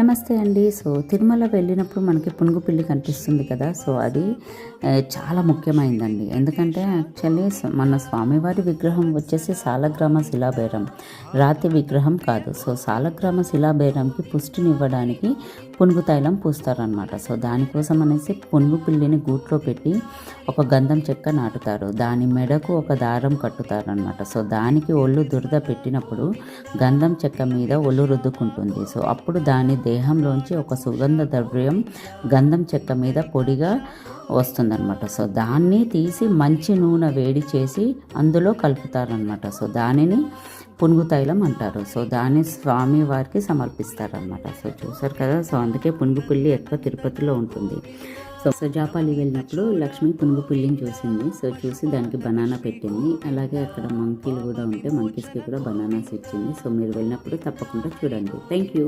నమస్తే అండి. సో తిరుమల వెళ్ళినప్పుడు మనకి పునుగు పిల్లి కనిపిస్తుంది కదా. సో అది చాలా ముఖ్యమైందండి. ఎందుకంటే యాక్చువల్లీ మన స్వామివారి విగ్రహం వచ్చేసి సాలగ్రామ శిలాబేరం రాతి విగ్రహం కాదు. సో సాలగ్రామ శిలాబేరంకి పుష్టినివ్వడానికి పునుగు తైలం పూస్తారనమాట సో దానికోసం అనేసి పునుగు పిల్లిని గూట్లో పెట్టి ఒక గంధం చెక్క నాటుతారు. దాని మెడకు ఒక దారం కట్టుతారనమాట సో దానికి ఒళ్ళు దురద పెట్టినప్పుడు గంధం చెక్క మీద ఒళ్ళు రుద్దుకుంటుంది. సో అప్పుడు దాని దేహంలోంచి ఒక సుగంధ ద్రవ్యం గంధం చెక్క మీద పొడిగా వస్తుందన్నమాట. సో దాన్ని తీసి మంచి నూనె వేడి చేసి అందులో కలుపుతారనమాట సో దానిని పునుగు తైలం అంటారు. సో దాన్ని స్వామి వారికి సమర్పిస్తారనమాట సో చూసారు కదా? సో అందుకే పునుగు పిల్లి ఎక్కువ తిరుపతిలో ఉంటుంది. సో సో జాపాలి వెళ్ళినప్పుడు లక్ష్మి పునుగు పిల్లిని చూసింది. సో చూసి దానికి బనానా పెట్టింది. అలాగే అక్కడ మంకీలు కూడా ఉంటే మంకీస్కి కూడా బనానాస్ ఇచ్చింది సో మీరు వెళ్ళినప్పుడు తప్పకుండా చూడండి. Thank you.